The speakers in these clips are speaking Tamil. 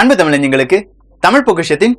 அன்பு தமிழஞ்சங்களுக்கு தமிழ் பொக்கிஷத்தின்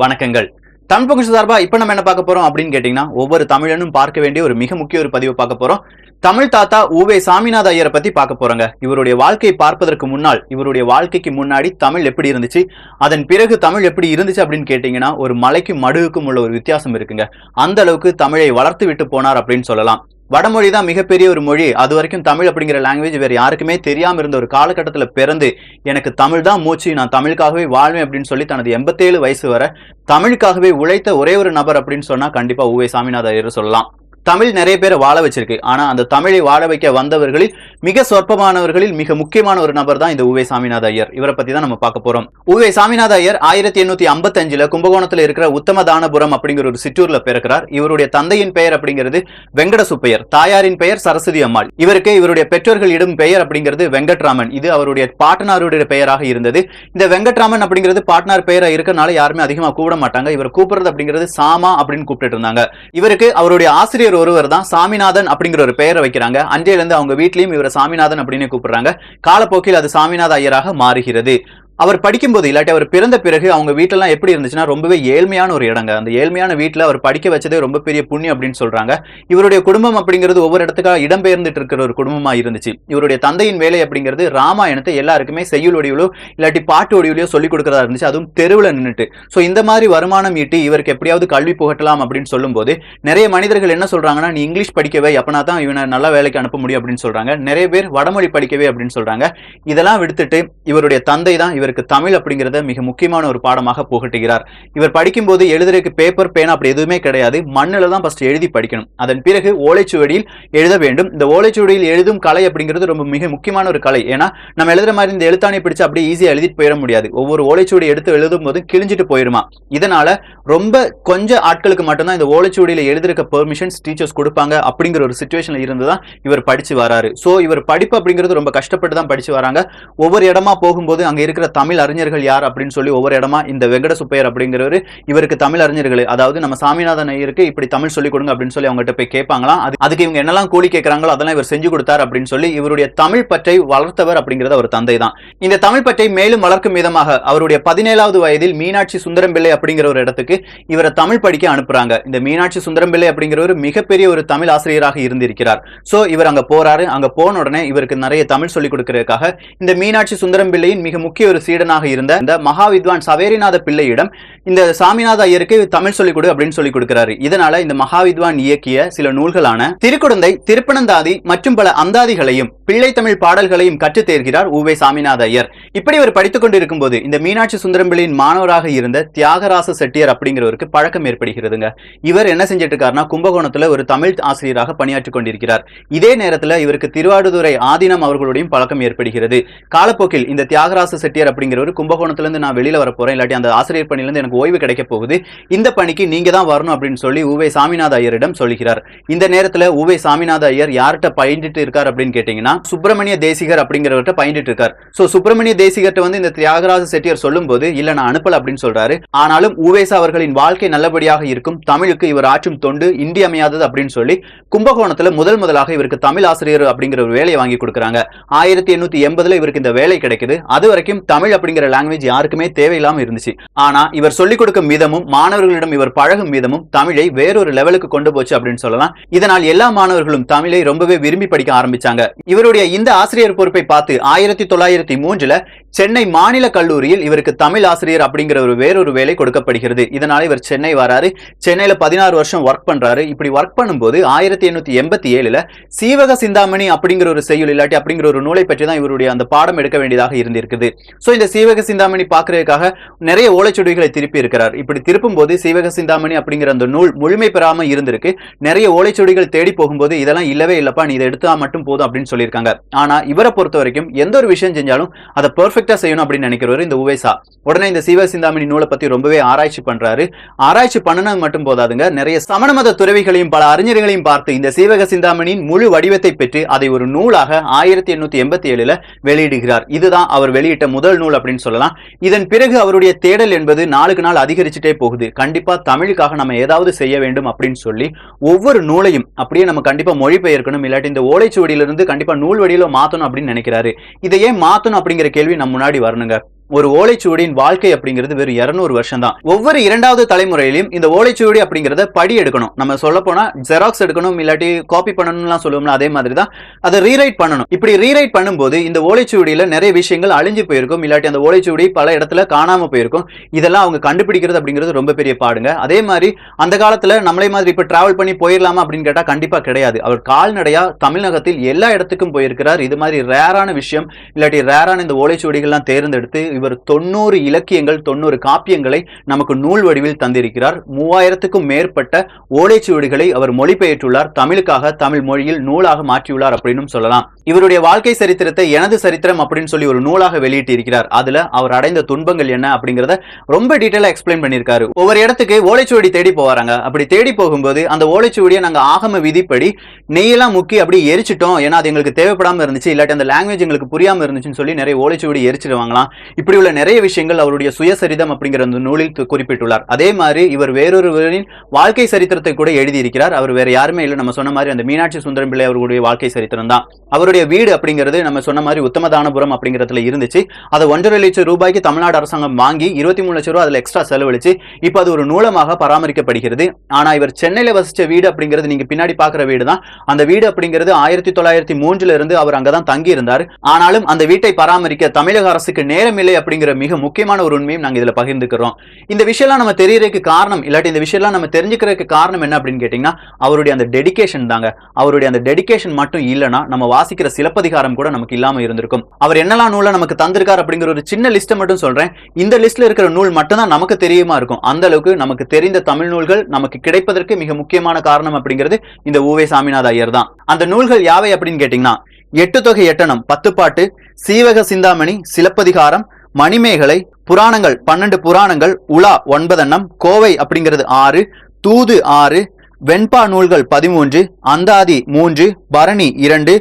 வணக்கங்கள். தமிழ் பொக்கிஷ சார்பா இப்ப நம்ம என்ன பார்க்க போறோம் அப்படின்னு கேட்டீங்கன்னா ஒவ்வொரு தமிழனும் பார்க்க வேண்டிய ஒரு மிக முக்கிய ஒரு பதிவை பார்க்க போறோம். தமிழ் தாத்தா ஊவே சாமிநாத ஐயரை பத்தி பார்க்க போறோங்க. இவருடைய வாழ்க்கையை பார்ப்பதற்கு முன்னால் இவருடைய வாழ்க்கைக்கு முன்னாடி தமிழ் எப்படி இருந்துச்சு அதன் பிறகு தமிழ் எப்படி இருந்துச்சு அப்படின்னு கேட்டீங்கன்னா ஒரு மலைக்கும் மடுகுக்கும் உள்ள ஒரு வித்தியாசம் இருக்குங்க. அந்த அளவுக்கு தமிழை வளர்த்து விட்டு போனார் அப்படின்னு சொல்லலாம். வடமொழி தான் மிகப்பெரிய ஒரு மொழி. அது வரைக்கும் தமிழ் அப்படிங்கிற லாங்குவேஜ் வேறு யாருக்குமே தெரியாமல் இருந்த ஒரு காலகட்டத்தில் பிறந்து எனக்கு தமிழ் தான் மூச்சு நான் தமிழுக்காகவே வாழ்வேன் அப்படின்னு சொல்லி தனது எண்பத்தேழு வயசு வரை தமிழுக்காகவே உழைத்த ஒரே ஒரு நபர் அப்படின்னு சொன்னால் கண்டிப்பாக உவே சாமிநாத ஐயர் சொல்லலாம். தமிழ் நிறைய பேரை வாழ வச்சிருக்கு. ஆனா அந்த தமிழை வாழ வைக்க வந்தவர்களில் மிக சொற்பமானவர்களில் மிக முக்கியமான ஒரு நபர் தான் இந்த உவே சாமிநாத ஐயர். இவரை பத்தி தான் நம்ம பார்க்க போறோம். உவே சாமிநாத ஐயர் ஆயிரத்தி எண்ணூத்தி ஐம்பத்தஞ்சுல கும்பகோணத்துல இருக்கிற உத்தமதானபுரம் அப்படிங்கிற ஒரு சிற்றூர்ல பிறக்கிறார். இவருடைய தந்தையின் பெயர் அப்படிங்கிறது வெங்கட சுப்பையர் தாயாரின் பெயர் சரஸ்வதி அம்மாள். இவருக்கு இவருடைய பெற்றோர்கள் இடும் பெயர் அப்படிங்கிறது வெங்கட்ராமன். இது அவருடைய பாட்டனாருடைய பெயராக இருந்தது. இந்த வெங்கட்ராமன் அப்படிங்கிறது பாட்னார் பெயராக இருக்கனால யாருமே அதிகமா கூப்பிட மாட்டாங்க. இவர் கூப்பிடுறது அப்படிங்கிறது சாமா அப்படின்னு கூப்பிட்டு இருந்தாங்க. இவருக்கு அவருடைய ஆசிரியர் ஒருவர் தான் சாமிநாதன் அப்படிங்கிற ஒரு பெயரை வைக்கிறாங்க. அன்றையிலிருந்து அவங்க வீட்லயும் இவரை சாமிநாதன் அப்படின்னு கூப்பிடுறாங்க. காலப்போக்கில் அது சாமிநாத ஐயராக மாறுகிறது. அவர் படிக்கும்போது இல்லாட்டி அவர் பிறந்த பிறகு அவங்க வீட்டெல்லாம் எப்படி இருந்துச்சுன்னா ரொம்பவே ஏழ்மையான ஒரு இடங்க. அந்த ஏழ்மையான வீட்டில் அவர் படிக்க வச்சதே ரொம்ப பெரிய புண்ணியம் அப்படின்னு சொல்றாங்க. இவருடைய குடும்பம் அப்படிங்கிறது ஒவ்வொரு இடத்துக்காக இடம்பெயர்ந்துட்டு இருக்கிற ஒரு குடும்பமா இருந்துச்சு. இவருடைய தந்தையின் வேலை அப்படிங்கிறது ராமாயணத்தை எல்லாருக்குமே செய்யுள் வடிவிலோ இல்லாட்டி பாட்டு வடிவிலையோ சொல்லிக் கொடுக்கறதா இருந்துச்சு. அதுவும் தெருவில் நின்றுட்டு ஸோ இந்த மாதிரி வருமானம் ஈட்டி இவருக்கு எப்படியாவது கல்வி புகட்டலாம் அப்படின்னு சொல்லும்போது நிறைய மனிதர்கள் என்ன சொல்றாங்கன்னா நீ இங்கிலீஷ் படிக்கவே அப்பனா தான் இவனை நல்ல வேலைக்கு அனுப்ப முடியும் அப்படின்னு சொல்றாங்க. நிறைய பேர் வடமொழி படிக்கவே அப்படின்னு சொல்றாங்க. இதெல்லாம் விடுத்துட்டு இவருடைய தந்தை தான் இவர் இவருக்கு தமிழ் அப்படிங்கிறத மிக முக்கியமான ஒரு பாடமாக புகட்டுகிறார். இவர் படிக்கும்போது எழுதுறதுக்கு பேப்பர் பேனா அப்படி எதுவுமே கிடையாது. மண்ணில் தான் ஃபஸ்ட் எழுதி படிக்கணும். அதன் பிறகு ஓலைச்சுவடியில் எழுத வேண்டும். இந்த ஓலைச்சுவடியில் எழுதும் கலை அப்படிங்கிறது ரொம்ப மிக முக்கியமான ஒரு கலை. ஏன்னா நம்ம எழுதுற மாதிரி இந்த எழுத்தாணி பிடிச்சு அப்படியே ஈஸியாக எழுதிட்டு போயிட முடியாது. ஒவ்வொரு ஓலைச்சுவடி எடுத்து எழுதும் போது கிழிஞ்சிட்டு போயிருமா? இதனால ரொம்ப கொஞ்சம் ஆட்களுக்கு மட்டும்தான் இந்த ஓலைச்சுவடியில் எழுதிருக்க பெர்மிஷன்ஸ் டீச்சர்ஸ் கொடுப்பாங்க அப்படிங்கிற ஒரு சுச்சுவேஷன்ல இருந்து தான் இவர் படிச்சு வராரு. ஸோ இவர் படிப்பு அப்படிங்கிறது ரொம்ப கஷ்டப்பட்டு தான் படிச்சு வராங்க. ஒவ்வொரு இடமா போகும்போது அங்க இருக்கிற தமிழ் அறிஞர்கள் யார் அப்படின்னு சொல்லி ஒவ்வொரு இடமா இந்த வெங்கட சுப்பையர் அப்படிங்கிறவர் இவருக்கு தமிழ் அறிஞர்கள். அதாவது நம்ம சாமிநாதன் ஐயருக்கு இப்படி தமிழ் சொல்லிக் கொடுங்க அப்படின்னு சொல்லி அவங்ககிட்ட போய் கேட்பாங்களாம். அது அதுக்கு இவங்க என்னெல்லாம் கூலி கேட்கறாங்களோ அதெல்லாம் இவர் செஞ்சு கொடுத்தார் அப்படின்னு சொல்லி இவருடைய தமிழ் பற்றை வளர்த்தவர் அப்படிங்கிறது அவர் தந்தை தான். இந்த தமிழ் பற்றை மேலும் வளர்க்கும் விதமாக அவருடைய பதினேழாவது வயதில் மீனாட்சி சுந்தரம்பிள்ளை அப்படிங்கிற ஒரு இடத்துக்கு இவரை தமிழ் படிக்க அனுப்புறாங்க. இந்த மீனாட்சி சுந்தரம்பிள்ளை அப்படிங்கிறவர் மிகப்பெரிய ஒரு தமிழ் ஆசிரியராக இருந்திருக்கிறார். சோ இவர் அங்க போறாரு. அங்க போன உடனே இவருக்கு நிறைய தமிழ் சொல்லிக் கொடுக்கறதுக்காக இந்த மீனாட்சி சுந்தரம்பிள்ளையின் மிக முக்கிய ஒரு சீடனாக இருந்த இந்த மகாவித்வான் சவேரிநாத பிள்ளையிடம் இந்த சாமிநாத ஐயருக்கு தமிழ் சொல்லிக் கொடு அப்படின்னு சொல்லி கொடுக்கிறாரு. இதனால இந்த மகாவித்வான் இயக்கிய சில நூல்களான திருக்குடந்தை திருப்பனந்தாதி மற்றும் பல அந்தாதிகளையும் பிள்ளை தமிழ் பாடல்களையும் கற்றுத் தேர்கிறார் உவே சாமிநாத ஐயர். இப்படி இவர் படித்துக் கொண்டிருக்கும் போது இந்த மீனாட்சி சுந்தரம்பிள்ளையின் மாணவராக இருந்த தியாகராச செட்டியார் அப்படிங்கிறவருக்கு பழக்கம் ஏற்படுகிறதுங்க. இவர் என்ன செஞ்சிட்டு இருக்காருன்னா கும்பகோணத்துல ஒரு தமிழ் ஆசிரியராக பணியாற்றிக் கொண்டிருக்கிறார். இதே நேரத்துல இவருக்கு திருவாடுதுறை ஆதீனம் அவர்களுடையும் பழக்கம் ஏற்படுகிறது. காலப்போக்கில் இந்த தியாகராச செட்டியார் அப்படிங்கிறவர் கும்பகோணத்துல இருந்து நான் வெளியில வர போறேன் இல்லாட்டி அந்த ஆசிரியர் பணியில இருந்து எனக்கு ஓய்வு கிடைக்க போகுது இந்த பணிக்கு நீங்க தான் வரணும் அப்படின்னு சொல்லி உவே சாமிநாத ஐயரிடம் சொல்லுகிறார். இந்த நேரத்துல உவே சாமிநாத ஐயர் யார்கிட்ட பயின்றுட்டு இருக்கார் அப்படின்னு கேட்டீங்கன்னா சுப்பிரமணிய தேசிகர் அப்படிங்கிறவர்கிட்ட பயின்றுட்டு இருக்கார். சோ சுப்பிரமணிய தேசிகர்ட்ட வந்து இந்த தியாகராஜ செட்டியார் சொல்லும்போது இல்ல நான் அனுப்பல அப்படின்னு சொல்றாரு. ஆனாலும் உவேசா அவர்களின் வாழ்க்கை நல்லபடியாக இருக்கும். தமிழுக்கு இவர் ஆற்றும் தொண்டு இன்றியமையாதது அப்படின்னு சொல்லி கும்பகோணத்துல முதல் முதலாக இவருக்கு தமிழ் ஆசிரியர் அப்படிங்கிற ஒரு வேலையை வாங்கி கொடுக்குறாங்க. ஆயிரத்தி எண்ணூத்தி எண்பதுல இவருக்கு இந்த வேலை கிடைக்குது. அது வரைக்கும் தமிழ் அப்படிங்கிற லாங்குவேஜ் யாருக்குமே தேவையில்லாம இருந்துச்சு. ஆனா இவர் சொல்லிக் கொடுக்கும் விதமும் மாணவர்களிடம் இவர் பழகும் விதமும் தமிழை வேறொரு லெவலுக்கு கொண்டு போச்சு அப்படின்னு சொல்லலாம். இதனால் எல்லா மாணவர்களும் தமிழை ரொம்பவே விரும்பி படிக்க ஆரம்பிச்சாங்க. இவருடைய இந்த ஆசிரியர் பொறுப்பை பார்த்து ஆயிரத்தி தொள்ளாயிரத்தி மூன்றுல சென்னை மாநில கல்லூரியில் இவருக்கு தமிழ் ஆசிரியர் அப்படிங்கிற ஒரு வேறொரு வேலை கொடுக்கப்படுகிறது. இதனால இவர் சென்னை வராரு. சென்னையில பதினாறு வருஷம் ஒர்க் பண்றாரு. இப்படி ஒர்க் பண்ணும்போது ஆயிரத்தி எண்ணூத்தி எண்பத்தி ஏழுல சீவக சிந்தாமணி அப்படிங்கிற ஒரு செய்யுள் இல்லாட்டி அப்படிங்கிற ஒரு நூலை பற்றி தான் இவருடைய அந்த பாடம் எடுக்க வேண்டியதாக இருந்திருக்குது. சோ இந்த சீவக சிந்தாமணி பாக்குறதுக்காக நிறைய ஓலைச்சுவடிகளை திருப்பி இருக்கிறார். இப்படி திருப்பும் போது சீவக சிந்தாமணி அப்படிங்கிற அந்த நூல் முழுமை பெறாம இருந்திருக்கு. நிறைய ஓலைச்சுவடிகள் தேடி போகும்போது இதெல்லாம் இல்லவே இல்லப்பா நீ இதை எடுத்தா மட்டும் போதும் அப்படின்னு சொல்லியிருக்காங்க. இருக்காங்க. ஆனா இவரை பொறுத்த வரைக்கும் எந்த ஒரு விஷயம் செஞ்சாலும் அதை பெர்ஃபெக்டா செய்யணும் அப்படின்னு நினைக்கிறவர் இந்த உவேசா. உடனே இந்த சீவக சிந்தாமணி நூலை பத்தி ரொம்பவே ஆராய்ச்சி பண்றாரு. ஆராய்ச்சி பண்ணனது மட்டும் போதாதுங்க. நிறைய சமண மத துறவிகளையும் பல அறிஞர்களையும் பார்த்து இந்த சீவக சிந்தாமணியின் முழு வடிவத்தை பெற்று அதை ஒரு நூலாக ஆயிரத்தி எண்ணூத்தி எண்பத்தி ஏழுல வெளியிடுகிறார். இதுதான் அவர் வெளியிட்ட முதல் நூல் அப்படின்னு சொல்லலாம். இதன் பிறகு அவருடைய தேடல் என்பது நாளுக்கு நாள் அதிகரிச்சுட்டே போகுது. கண்டிப்பா தமிழுக்காக நம்ம ஏதாவது செய்ய வேண்டும் அப்படின்னு சொல்லி ஒவ்வொரு நூலையும் அப்படியே நம்ம கண்டிப்பா மொழிபெயர்க்கணும். இல்லாட்டி இந்த ஓலைச்சுவடியிலிருந்து கண்டிப்பா நூல் வடியில மாத்தணும் அப்படின்னு நினைக்கிறாரு. இதை ஏன் மாத்தணும் அப்படிங்கிற கேள்வி நம்ம முன்னாடி வரணுங்க. ஒரு ஓலைச்சுவடியின் வாழ்க்கை அப்படிங்கிறது வெறும் இருநூறு வருஷம் தான் ஒவ்வொரு இரண்டாவது தலைமுறையிலும் இந்த ஓலைச்சுவடி அப்படிங்கறத படி எடுக்கணும். நம்ம சொல்ல போனா ஜெராக்ஸ் எடுக்கணும் இல்லாட்டி காப்பி பண்ணணும்லாம் சொல்லுவோம்ல அதே மாதிரி தான் அதை ரீரைட் பண்ணணும். இப்படி ரீரைட் பண்ணும்போது இந்த ஓலைச்சுவடியில நிறைய விஷயங்கள் அழிஞ்சு போயிருக்கும். இல்லாட்டி அந்த ஓலைச்சுவடி பல இடத்துல காணாம போயிருக்கும். இதெல்லாம் அவங்க கண்டுபிடிக்கிறது அப்படிங்கிறது ரொம்ப பெரிய பாடுங்க. அதே மாதிரி அந்த காலத்துல நம்மளே மாதிரி இப்ப டிராவல் பண்ணி போயிடலாமா அப்படின்னு கேட்டா கண்டிப்பா கிடையாது. அவர் கால்நடையா தமிழகத்தில் எல்லா இடத்துக்கும் போயிருக்கிறார். இது மாதிரி ரேரான விஷயம். இல்லாட்டி ரேரான இந்த ஓலைச்சுவடிகள்லாம் தேர்ந்தெடுத்து இவர் தொண்ணூறு இலக்கியங்கள் தொண்ணூறு காப்பியங்களை நமக்கு நூல் வடிவில் தந்திருக்கிறார். மூவாயிரத்துக்கும் மேற்பட்ட ஓலைச்சுவடிகளை அவர் மொழிபெயர்த்துள்ளார். தமிழுக்காக தமிழ் மொழியில் நூலாக மாற்றியுள்ளார் அப்படின்னு சொல்லலாம். இவருடைய வாழ்க்கை சரித்திரத்தை எனது சரித்திரம் அப்படின்னு சொல்லி ஒரு நூலாக வெளியிட்டு இருக்கிறார் அதுல அவர் அடைந்த துன்பங்கள் என்ன அப்படிங்கறத ரொம்ப டீட்டெயிலா எக்ஸ்பிளைன் பண்ணியிருக்காரு. ஒவ்வொரு இடத்துக்கு ஓலைச்சுவடி தேடி போவாராங்க. அப்படி தேடி போகும்போது அந்த ஓலைச்சுவடியை நாங்க ஆகம விதிப்படி நெய்யெல்லாம் முக்கி அப்படி எரிச்சிட்டோம். ஏன்னா அது எங்களுக்கு தேவைப்படாம இருந்துச்சு. இல்லாட்டி அந்த லாங்குவேஜ் எங்களுக்கு புரியாம இருந்துச்சுன்னு சொல்லி நிறைய ஓலைச்சுவடி எரிச்சிடுவாங்களாம். இப்படி உள்ள நிறைய விஷயங்கள் அவருடைய சுயசரிதம் அப்படிங்கிற அந்த நூலில் குறிப்பிட்டுள்ளார். அதே மாதிரி இவர் வேறொருவரின் வாழ்க்கை சரித்திரத்தை கூட எழுதியிருக்கிறார். அவர் வேற யாருமே இல்லை. நம்ம சொன்ன மாதிரி அந்த மீனாட்சி சுந்தரம் பிள்ளை அவர்களுடைய வாழ்க்கை சரித்திரம் தான் அவருடைய வீடு அப்படிங்கிறது நம்ம சொன்ன மாதிரி உத்தமதானபுரம் அப்படிங்கிறதுல இருந்துச்சு. அதை ஒன்றரை லட்சம் ரூபாய்க்கு தமிழ்நாடு அரசாங்கம் வாங்கி இருபத்தி மூணு லட்சம் ரூபாய் அதில் எக்ஸ்ட்ரா செலவழிச்சு இப்போ அது ஒரு நூலமாக பராமரிக்கப்படுகிறது. ஆனால் இவர் சென்னையில் வசித்த வீடு அப்படிங்கிறது நீங்கள் பின்னாடி பார்க்குற வீடு தான் அந்த வீடு அப்படிங்கிறது ஆயிரத்தி தொள்ளாயிரத்தி மூன்றுல இருந்து அவர் அங்கதான் தங்கி இருந்தார் ஆனாலும் அந்த வீட்டை பராமரிக்க தமிழக அரசுக்கு நேரமில்லை அப்படிங்கிற மிக முக்கியமான ஒரு உண்மையும் நாங்கள் இதில் பகிர்ந்துக்கிறோம். இந்த விஷயம்லாம் நம்ம தெரியறதுக்கு காரணம் இல்லாட்டி இந்த விஷயம்லாம் நம்ம தெரிஞ்சுக்கிறதுக்கு காரணம் என்ன அப்படின்னு கேட்டிங்கன்னா அவருடைய அந்த டெடிக்கேஷன் தாங்க. அவருடைய அந்த டெடிக்கேஷன் மட்டும் இல்லைன்னா நம்ம வாசிக்க வாசிக்கிற சிலப்பதிகாரம் கூட நமக்கு இல்லாம இருந்திருக்கும். அவர் என்னெல்லாம் நூலை நமக்கு தந்திருக்கார் அப்படிங்கிற ஒரு சின்ன லிஸ்ட்டை மட்டும் சொல்றேன். இந்த லிஸ்ட்ல இருக்கிற நூல் மட்டும்தான் நமக்கு தெரியுமா இருக்கும். அந்த அளவுக்கு நமக்கு தெரிந்த தமிழ் நூல்கள் நமக்கு கிடைப்பதற்கு மிக முக்கியமான காரணம் அப்படிங்கிறது இந்த ஊவே சாமிநாத ஐயர் தான். அந்த நூல்கள் யாவை அப்படின்னு கேட்டீங்கன்னா எட்டு தொகை எட்டணம் பத்துப்பாட்டு சீவக சிந்தாமணி சிலப்பதிகாரம் மணிமேகலை புராணங்கள் பன்னெண்டு புராணங்கள் உலா ஒன்பதெண்ணம் கோவை அப்படிங்கிறது ஆறு தூது ஆறு வெண்பா நூல்கள் பதிமூன்று அந்தாதி மூன்று பரணி இரண்டு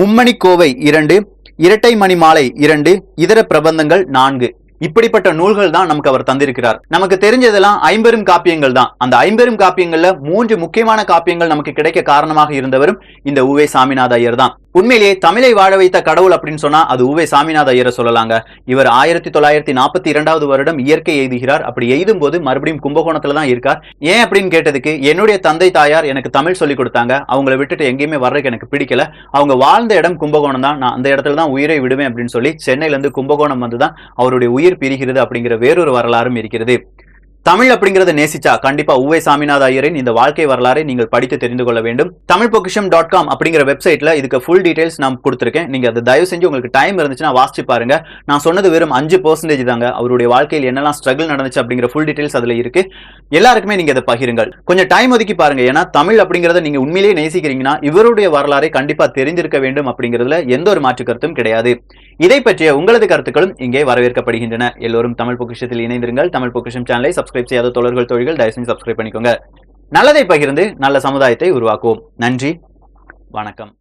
மும்மணிக்கோவை இரண்டு இரட்டை மணி மாலை இரண்டு இதர பிரபந்தங்கள் நான்கு. இப்படிப்பட்ட நூல்கள் தான் நமக்கு அவர் தந்திருக்கிறார். நமக்கு தெரிஞ்சதெல்லாம் ஐம்பெரும் காப்பியங்கள் தான். அந்த ஐம்பெரும் காப்பியங்கள்ல மூன்று முக்கியமான காப்பியங்கள் நமக்கு கிடைக்க காரணமாக இருந்தவரும் இந்த உவே சாமிநாத ஐயர் தான். உண்மையிலேயே தமிழை வாழ வைத்த கடவுள் அப்படின்னு சொன்னா அது உவே சாமிநாத ஐயரை சொல்லலாங்க. இவர் ஆயிரத்தி தொள்ளாயிரத்தி நாற்பத்தி இரண்டாவது வருடம் இயற்கை எய்துகிறார் அப்படி எய்தும் போது மறுபடியும் கும்பகோணத்துல தான் இருக்கார். ஏன் அப்படின்னு கேட்டதுக்கு என்னுடைய தந்தை தாயார் எனக்கு தமிழ் சொல்லி கொடுத்தாங்க. அவங்கள விட்டுட்டு எங்கேயுமே வர்றதுக்கு எனக்கு பிடிக்கல. அவங்க வாழ்ந்த இடம் கும்பகோணம் தான். நான் அந்த இடத்துல தான் உயிரை விடுவேன் அப்படின்னு சொல்லி சென்னையில இருந்து கும்பகோணம் வந்து தான் அவருடைய உயிர் பிரிகிறது அப்படிங்கிற வேறொரு வரலாறும் இருக்கிறது. தமிழ் அப்படிங்கறத நேசிச்சா கண்டிப்பா உவே சாமிநாத ஐயரின் இந்த வாழ்க்கை வரலாறை நீங்கள் படித்து தெரிந்து கொள்ள வேண்டும். தமிழ் பொக்கிஷம் டாட் காம் அப்படிங்கிற வெப்சைட்ல இதுக்கு ஃபுல் டீடைல்ஸ் நான் கொடுத்துருக்கேன். நீங்க அதை தயவு செஞ்சு உங்களுக்கு டைம் இருந்துச்சுன்னா வாசிச்சு பாருங்க. நான் சொன்னது வெறும் அஞ்சு பர்சன்டேஜ் தாங்க. அவருடைய வாழ்க்கையில் என்னெல்லாம் ஸ்ட்ரகிள் நடந்துச்சு அப்படிங்கிற ஃபுல் டீடைல்ஸ் அதுல இருக்கு. எல்லாருக்குமே நீங்க அதை பகிருங்கள். கொஞ்சம் டைம் ஒதுக்கி பாருங்க. ஏன்னா தமிழ் அப்படிங்கறத நீங்க உண்மையிலேயே நேசிக்கிறீங்கன்னா இவருடைய வரலாறை கண்டிப்பா தெரிந்திருக்க வேண்டும் அப்படிங்கிறதுல எந்த ஒரு மாற்று கருத்தும் கிடையாது. இதை பற்றிய உங்களது கருத்துக்களும் இங்கே வரவேற்கப்படுகின்றன. எல்லோரும் தமிழ் பொக்கிஷத்தில் இணைந்திருங்கள். தமிழ் பொக்கிஷம் சேனலை சப்ஸ்கிரைப் சப்ஸ்கிரைப் செய்யாத தொடர்கள் தொழில்கள் தயவு செஞ்சு சப்ஸ்கிரைப் பண்ணிக்கோங்க. நல்லதை பகிர்ந்து நல்ல சமுதாயத்தை உருவாக்குவோம். நன்றி. வணக்கம்.